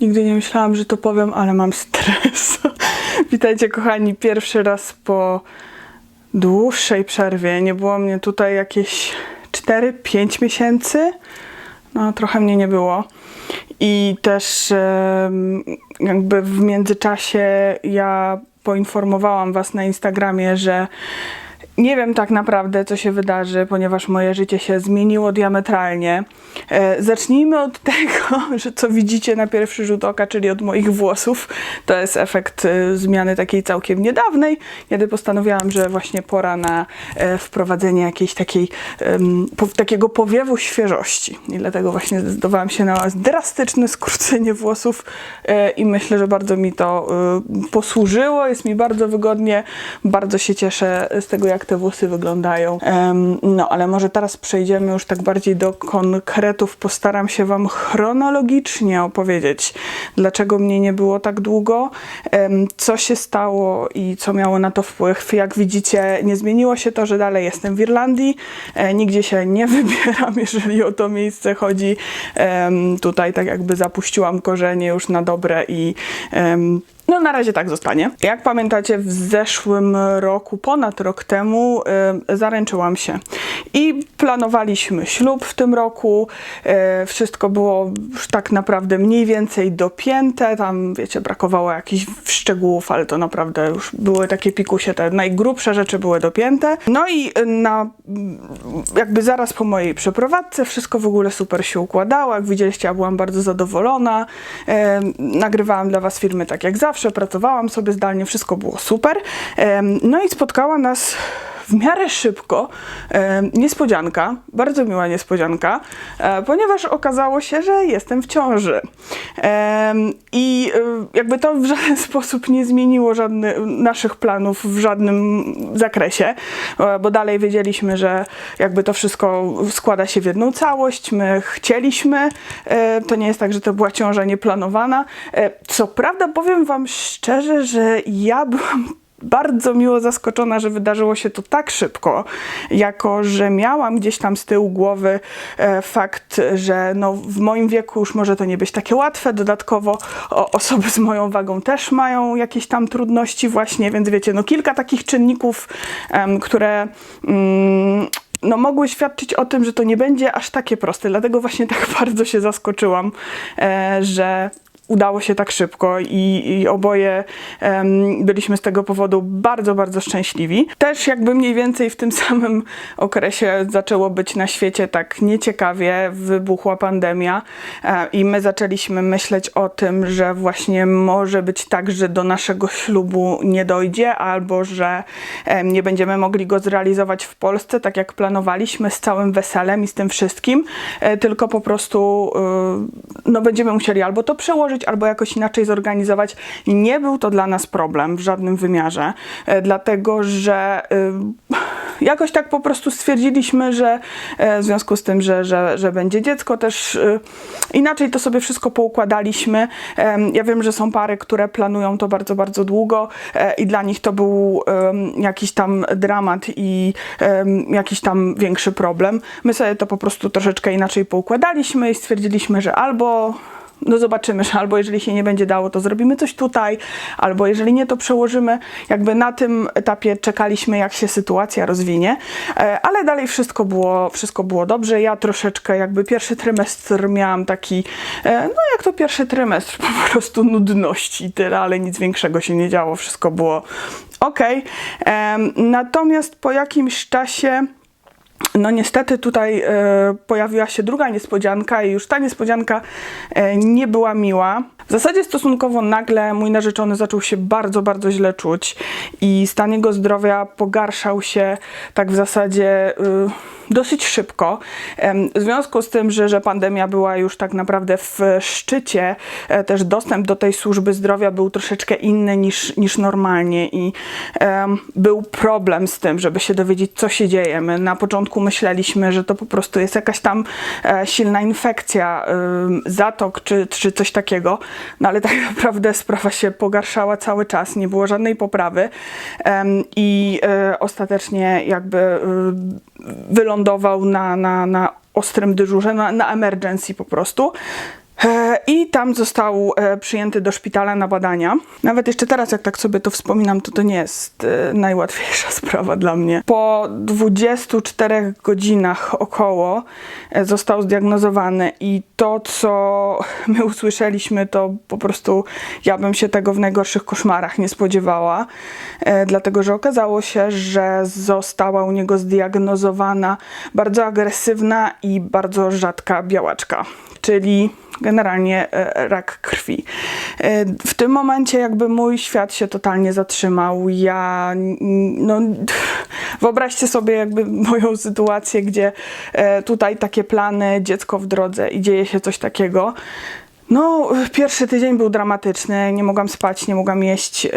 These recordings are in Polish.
Nigdy nie myślałam, że to powiem, ale mam stres. Witajcie kochani, pierwszy raz po dłuższej przerwie. Nie było mnie tutaj jakieś 4-5 miesięcy. No, trochę mnie nie było. I też jakby w międzyczasie ja poinformowałam Was na Instagramie, że nie wiem tak naprawdę, co się wydarzy, ponieważ moje życie się zmieniło diametralnie. E, zacznijmy od tego, że co widzicie na pierwszy rzut oka, czyli od moich włosów. To jest efekt e, zmiany takiej całkiem niedawnej, kiedy postanowiłam, że właśnie pora na e, wprowadzenie jakiejś takiej, takiego powiewu świeżości. I dlatego właśnie zdecydowałam się na drastyczne skrócenie włosów i myślę, że bardzo mi to posłużyło. Jest mi bardzo wygodnie, bardzo się cieszę z tego, jak te włosy wyglądają. No, ale może teraz przejdziemy już tak bardziej do konkretów. Postaram się Wam chronologicznie opowiedzieć, dlaczego mnie nie było tak długo, co się stało i co miało na to wpływ. Jak widzicie, nie zmieniło się to, że dalej jestem w Irlandii. E, nigdzie się nie wybieram, jeżeli o to miejsce chodzi. Tutaj tak jakby zapuściłam korzenie już na dobre i no na razie tak zostanie. Jak pamiętacie, w zeszłym roku, ponad rok temu, y, zaręczyłam się i planowaliśmy ślub w tym roku. Y, wszystko było już tak naprawdę mniej więcej dopięte. Tam, wiecie, brakowało jakichś szczegółów, ale to naprawdę już były takie pikusie, te najgrubsze rzeczy były dopięte. No i y, na, jakby zaraz po mojej przeprowadzce wszystko w ogóle super się układało. Jak widzieliście, ja byłam bardzo zadowolona. Em, nagrywałam dla Was filmy tak jak zawsze, pracowałam sobie zdalnie, wszystko było super. No i spotkała nas w miarę szybko em, niespodzianka, bardzo miła niespodzianka, e, ponieważ okazało się, że jestem w ciąży. Em, I e, jakby to w żaden sposób nie zmieniło żadny, naszych planów w żadnym zakresie, e, bo dalej wiedzieliśmy, że jakby to wszystko składa się w jedną całość. My chcieliśmy, e, to nie jest tak, że to była ciąża nieplanowana. E, Co prawda, powiem Wam szczerze, że ja byłam bardzo miło zaskoczona, że wydarzyło się to tak szybko, jako że miałam gdzieś tam z tyłu głowy e, fakt, że no, w moim wieku już może to nie być takie łatwe. Dodatkowo osoby z moją wagą też mają jakieś tam trudności właśnie, więc wiecie, no kilka takich czynników, które mm, no, mogły świadczyć o tym, że to nie będzie aż takie proste. Dlatego właśnie tak bardzo się zaskoczyłam, e, że udało się tak szybko i, i oboje em, byliśmy z tego powodu bardzo, bardzo szczęśliwi. Też jakby mniej więcej w tym samym okresie zaczęło być na świecie tak nieciekawie, wybuchła pandemia e, i my zaczęliśmy myśleć o tym, że właśnie może być tak, że do naszego ślubu nie dojdzie albo że em, nie będziemy mogli go zrealizować w Polsce tak jak planowaliśmy z całym weselem i z tym wszystkim, e, tylko po prostu y, no będziemy musieli albo to przełożyć, albo jakoś inaczej zorganizować. Nie był to dla nas problem w żadnym wymiarze, e, dlatego że y, jakoś tak po prostu stwierdziliśmy, że e, w związku z tym, że, że, że będzie dziecko, też inaczej to sobie wszystko poukładaliśmy. Ja wiem, że są pary, które planują to bardzo, bardzo długo e, i dla nich to był jakiś tam dramat i jakiś tam większy problem. My sobie to po prostu troszeczkę inaczej poukładaliśmy i stwierdziliśmy, że albo no zobaczymy, że albo jeżeli się nie będzie dało, to zrobimy coś tutaj, albo jeżeli nie, to przełożymy. Jakby na tym etapie czekaliśmy, jak się sytuacja rozwinie, E, ale dalej wszystko było, wszystko było dobrze. Ja troszeczkę jakby pierwszy trymestr miałam taki, e, no jak to pierwszy trymestr, po prostu nudności tyle, ale nic większego się nie działo, wszystko było ok. Natomiast po jakimś czasie no niestety tutaj e, pojawiła się druga niespodzianka i już ta niespodzianka e, nie była miła. W zasadzie stosunkowo nagle mój narzeczony zaczął się bardzo, bardzo źle czuć i stan jego zdrowia pogarszał się tak w zasadzie y, dosyć szybko. W związku z tym, że, że pandemia była już tak naprawdę w szczycie, e, też dostęp do tej służby zdrowia był troszeczkę inny niż, niż normalnie i em, był problem z tym, żeby się dowiedzieć, co się dzieje. My na początku myśleliśmy, że to po prostu jest jakaś tam e, silna infekcja, zatok czy, czy coś takiego, no ale tak naprawdę sprawa się pogarszała cały czas, nie było żadnej poprawy i e, ostatecznie jakby y, wylądował na, na, na ostrym dyżurze, na, na emergency po prostu. E, I tam został e, przyjęty do szpitala na badania. Nawet jeszcze teraz, jak tak sobie to wspominam, to to nie jest e, najłatwiejsza sprawa dla mnie. Po 24 godzinach około został zdiagnozowany i to, co my usłyszeliśmy, to po prostu ja bym się tego w najgorszych koszmarach nie spodziewała, dlatego że okazało się, że została u niego zdiagnozowana bardzo agresywna i bardzo rzadka białaczka, czyli generalnie e, rak krwi. E, W tym momencie jakby mój świat się totalnie zatrzymał. Ja, no, wyobraźcie sobie jakby moją sytuację, gdzie e, tutaj takie plany, dziecko w drodze i dzieje się coś takiego. No, pierwszy tydzień był dramatyczny, nie mogłam spać, nie mogłam jeść.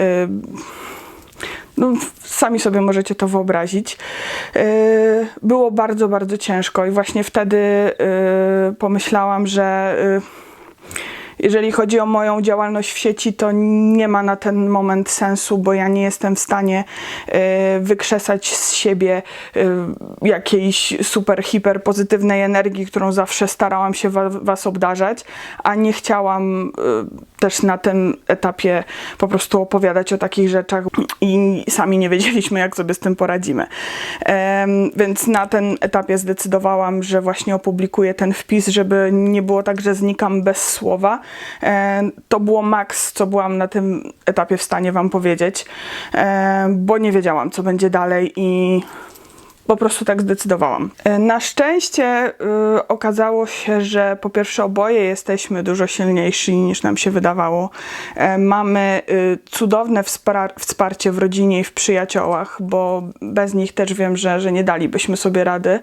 No, sami sobie możecie to wyobrazić. Yy, Było bardzo, bardzo ciężko i właśnie wtedy yy, pomyślałam, że yy, jeżeli chodzi o moją działalność w sieci, to nie ma na ten moment sensu, bo ja nie jestem w stanie y, wykrzesać z siebie y, jakiejś super, hiper pozytywnej energii, którą zawsze starałam się wa, Was obdarzać, a nie chciałam y, też na tym etapie po prostu opowiadać o takich rzeczach i sami nie wiedzieliśmy, jak sobie z tym poradzimy. Więc na tym etapie zdecydowałam, że właśnie opublikuję ten wpis, żeby nie było tak, że znikam bez słowa. E, to było maks, co byłam na tym etapie w stanie Wam powiedzieć, e, bo nie wiedziałam, co będzie dalej i po prostu tak zdecydowałam. E, Na szczęście y, okazało się, że po pierwsze oboje jesteśmy dużo silniejsi niż nam się wydawało. Mamy y, cudowne wsparcie w rodzinie i w przyjaciołach, bo bez nich też wiem, że, że nie dalibyśmy sobie rady.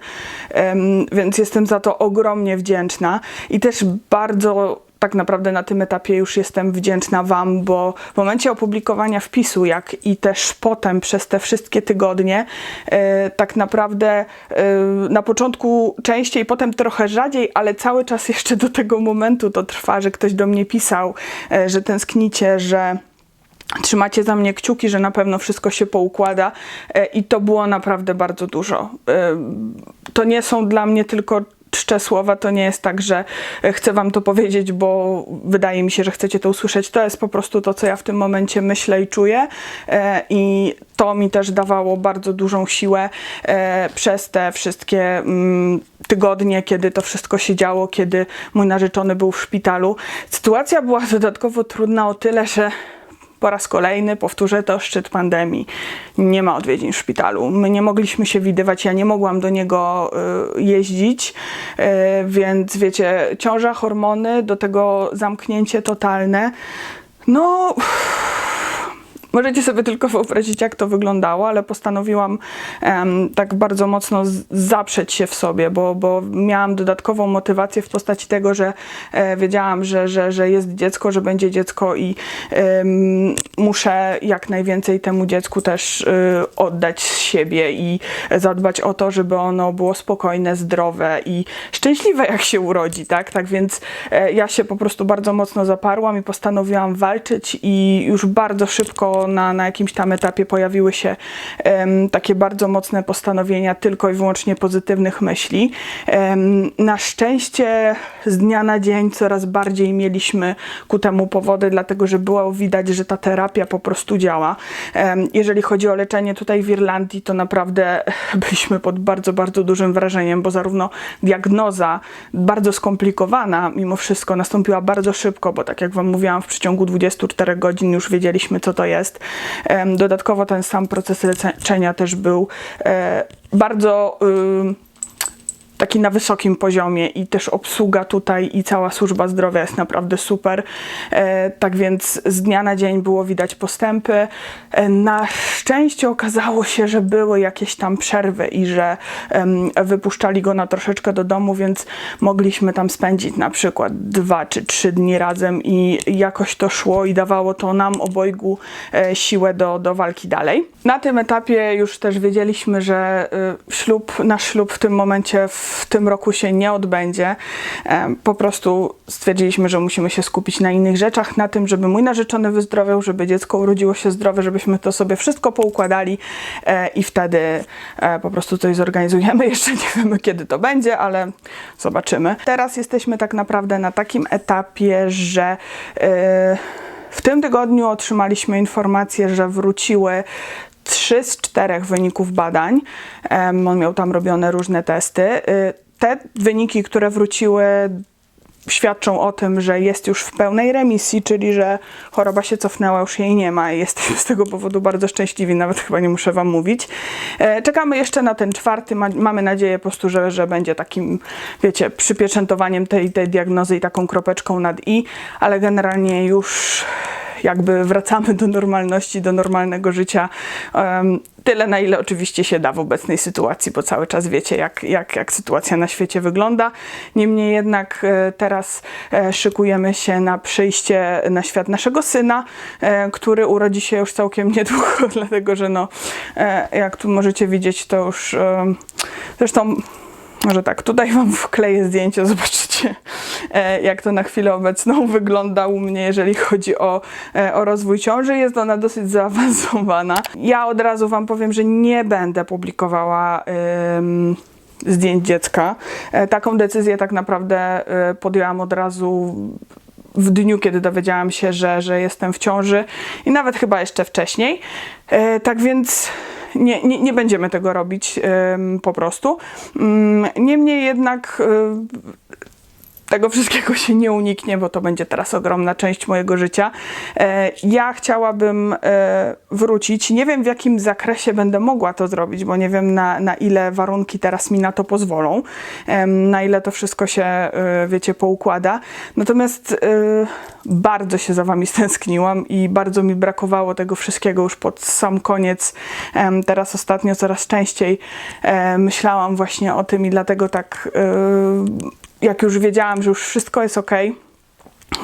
Więc jestem za to ogromnie wdzięczna i też bardzo tak naprawdę na tym etapie już jestem wdzięczna Wam, bo w momencie opublikowania wpisu, jak i też potem przez te wszystkie tygodnie, e, tak naprawdę e, na początku częściej, potem trochę rzadziej, ale cały czas jeszcze do tego momentu to trwa, że ktoś do mnie pisał, e, że tęsknicie, że trzymacie za mnie kciuki, że na pewno wszystko się poukłada i to było naprawdę bardzo dużo. To nie są dla mnie tylko czcze słowa, to nie jest tak, że e, chcę wam to powiedzieć, bo wydaje mi się, że chcecie to usłyszeć. To jest po prostu to, co ja w tym momencie myślę i czuję e, i to mi też dawało bardzo dużą siłę e, przez te wszystkie mm, tygodnie, kiedy to wszystko się działo, kiedy mój narzeczony był w szpitalu. Sytuacja była dodatkowo trudna o tyle, że po raz kolejny powtórzę to szczyt pandemii. Nie ma odwiedzin w szpitalu. My nie mogliśmy się widywać, ja nie mogłam do niego y, jeździć, y, więc wiecie, ciąża, hormony, do tego zamknięcie totalne. No. Możecie sobie tylko wyobrazić, jak to wyglądało, ale postanowiłam em, tak bardzo mocno zaprzeć się w sobie, bo, bo miałam dodatkową motywację w postaci tego, że e, wiedziałam, że, że, że jest dziecko, że będzie dziecko i muszę jak najwięcej temu dziecku też y, oddać z siebie i zadbać o to, żeby ono było spokojne, zdrowe i szczęśliwe, jak się urodzi, tak? Tak więc e, ja się po prostu bardzo mocno zaparłam i postanowiłam walczyć i już bardzo szybko na, na jakimś tam etapie pojawiły się em, takie bardzo mocne postanowienia tylko i wyłącznie pozytywnych myśli. Em, na szczęście z dnia na dzień coraz bardziej mieliśmy ku temu powody, dlatego że było widać, że ta terapia po prostu działa. Em, jeżeli chodzi o leczenie tutaj w Irlandii, to naprawdę byliśmy pod bardzo, bardzo dużym wrażeniem, bo zarówno diagnoza bardzo skomplikowana, mimo wszystko nastąpiła bardzo szybko, bo tak jak Wam mówiłam, w przeciągu 24 godzin już wiedzieliśmy, co to jest. Em, Dodatkowo ten sam proces leczenia też był e, bardzo. Taki na wysokim poziomie i też obsługa tutaj i cała służba zdrowia jest naprawdę super. E, tak więc z dnia na dzień było widać postępy. E, na szczęście okazało się, że były jakieś tam przerwy i że wypuszczali go na troszeczkę do domu, więc mogliśmy tam spędzić na przykład dwa czy trzy dni razem i jakoś to szło i dawało to nam obojgu e, siłę do, do walki dalej. Na tym etapie już też wiedzieliśmy, że y, ślub, nasz ślub w tym momencie w w tym roku się nie odbędzie. Po prostu stwierdziliśmy, że musimy się skupić na innych rzeczach, na tym, żeby mój narzeczony wyzdrowiał, żeby dziecko urodziło się zdrowe, żebyśmy to sobie wszystko poukładali e, i wtedy e, po prostu coś zorganizujemy. Jeszcze nie wiemy, kiedy to będzie, ale zobaczymy. Teraz jesteśmy tak naprawdę na takim etapie, że e, w tym tygodniu otrzymaliśmy informację, że wróciły trzy z czterech wyników badań. On miał tam robione różne testy. Y, Te wyniki, które wróciły, świadczą o tym, że jest już w pełnej remisji, czyli że choroba się cofnęła, już jej nie ma i jesteśmy z tego powodu bardzo szczęśliwi, nawet chyba nie muszę Wam mówić. E, Czekamy jeszcze na ten czwarty, ma, mamy nadzieję po prostu, że, że będzie takim, wiecie, przypieczętowaniem tej, tej diagnozy i taką kropeczką nad i, ale generalnie już jakby wracamy do normalności, do normalnego życia. Tyle, na ile oczywiście się da w obecnej sytuacji, bo cały czas wiecie, jak, jak, jak sytuacja na świecie wygląda. Niemniej jednak e, teraz e, szykujemy się na przyjście na świat naszego syna, e, który urodzi się już całkiem niedługo, dlatego że no, jak tu możecie widzieć, to już zresztą może tak, tutaj Wam wkleję zdjęcie, zobaczycie jak to na chwilę obecną wygląda u mnie, jeżeli chodzi o, e, o rozwój ciąży. Jest ona dosyć zaawansowana. Ja od razu Wam powiem, że nie będę publikowała em, zdjęć dziecka. E, Taką decyzję tak naprawdę e, podjęłam od razu w dniu, kiedy dowiedziałam się, że, że jestem w ciąży i nawet chyba jeszcze wcześniej. E, tak więc nie, nie, nie będziemy tego robić po prostu. Mm, Niemniej jednak e, tego wszystkiego się nie uniknie, bo to będzie teraz ogromna część mojego życia. E, Ja chciałabym e, wrócić. Nie wiem, w jakim zakresie będę mogła to zrobić, bo nie wiem, na, na ile warunki teraz mi na to pozwolą, na ile to wszystko się, e, wiecie, poukłada. Natomiast bardzo się za Wami stęskniłam i bardzo mi brakowało tego wszystkiego już pod sam koniec. Teraz ostatnio coraz częściej myślałam właśnie o tym i dlatego tak jak już wiedziałam, że już wszystko jest ok,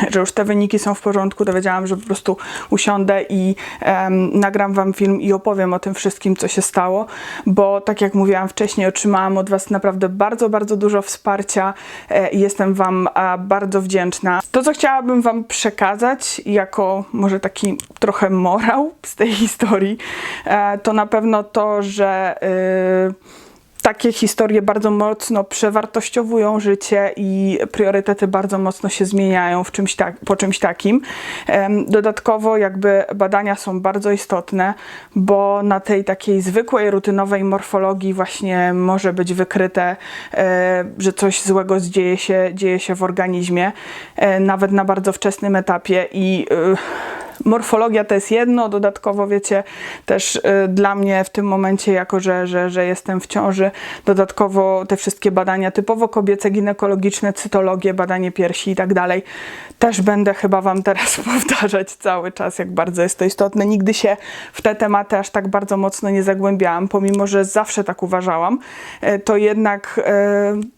że już te wyniki są w porządku, dowiedziałam, że po prostu usiądę i em, nagram Wam film i opowiem o tym wszystkim, co się stało, bo tak jak mówiłam wcześniej, otrzymałam od Was naprawdę bardzo, bardzo dużo wsparcia e, i jestem Wam a, bardzo wdzięczna. To, co chciałabym Wam przekazać jako może taki trochę morał z tej historii, e, to na pewno to, że... y, takie historie bardzo mocno przewartościowują życie i priorytety bardzo mocno się zmieniają w czymś tak, po czymś takim. Dodatkowo jakby badania są bardzo istotne, bo na tej takiej zwykłej, rutynowej morfologii właśnie może być wykryte, e, że coś złego dzieje się, dzieje się w organizmie, e, nawet na bardzo wczesnym etapie i e, morfologia to jest jedno, dodatkowo wiecie, też y, dla mnie w tym momencie, jako że, że, że jestem w ciąży, dodatkowo te wszystkie badania typowo kobiece, ginekologiczne, cytologie, badanie piersi i tak dalej, też będę chyba Wam teraz powtarzać cały czas, jak bardzo jest to istotne. Nigdy się w te tematy aż tak bardzo mocno nie zagłębiałam, pomimo, że zawsze tak uważałam, y, to jednak y,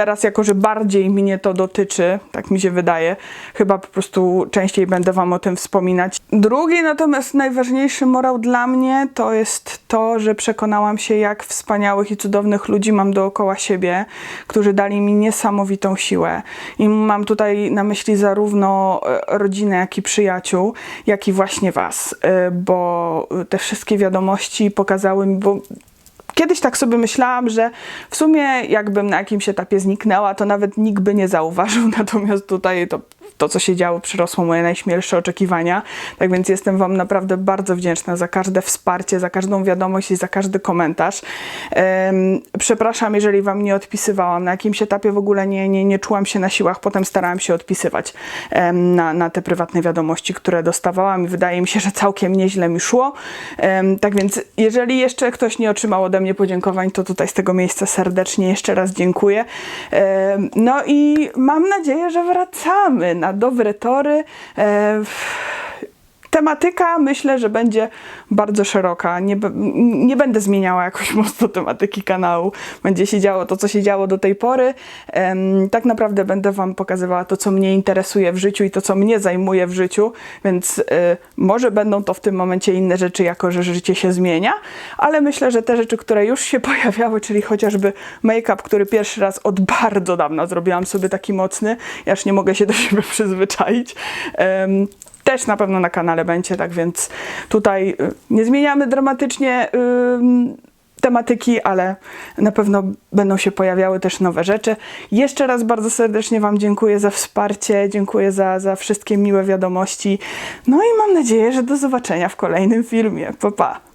teraz, jako że bardziej mnie to dotyczy, tak mi się wydaje, chyba po prostu częściej będę Wam o tym wspominać. Drugi, natomiast najważniejszy morał dla mnie to jest to, że przekonałam się, jak wspaniałych i cudownych ludzi mam dookoła siebie, którzy dali mi niesamowitą siłę. I mam tutaj na myśli zarówno e, rodzinę, jak i przyjaciół, jak i właśnie Was, e, bo te wszystkie wiadomości pokazały mi, bo Kiedyś tak sobie myślałam, że w sumie jakbym na jakimś etapie zniknęła, to nawet nikt by nie zauważył, natomiast tutaj to, to co się działo, przyrosło moje najśmielsze oczekiwania. Tak więc jestem Wam naprawdę bardzo wdzięczna za każde wsparcie, za każdą wiadomość i za każdy komentarz. Przepraszam, jeżeli Wam nie odpisywałam. Na jakimś etapie w ogóle nie, nie, nie czułam się na siłach, potem starałam się odpisywać na, na te prywatne wiadomości, które dostawałam i wydaje mi się, że całkiem nieźle mi szło. Tak więc jeżeli jeszcze ktoś nie otrzymał ode mnie podziękowań, to tutaj z tego miejsca serdecznie jeszcze raz dziękuję. No i mam nadzieję, że wracamy na dobre tory. Tematyka myślę, że będzie bardzo szeroka. Nie, nie będę zmieniała jakoś mocno tematyki kanału. Będzie się działo to, co się działo do tej pory. Tak naprawdę będę Wam pokazywała to, co mnie interesuje w życiu i to, co mnie zajmuje w życiu, więc y, może będą to w tym momencie inne rzeczy, jako że życie się zmienia, ale myślę, że te rzeczy, które już się pojawiały, czyli chociażby make-up, który pierwszy raz od bardzo dawna zrobiłam sobie taki mocny, ja już nie mogę się do siebie przyzwyczaić. Też na pewno na kanale będzie, tak więc tutaj y, nie zmieniamy dramatycznie tematyki, ale na pewno będą się pojawiały też nowe rzeczy. Jeszcze raz bardzo serdecznie Wam dziękuję za wsparcie, dziękuję za, za wszystkie miłe wiadomości. No i mam nadzieję, że do zobaczenia w kolejnym filmie. Pa, pa.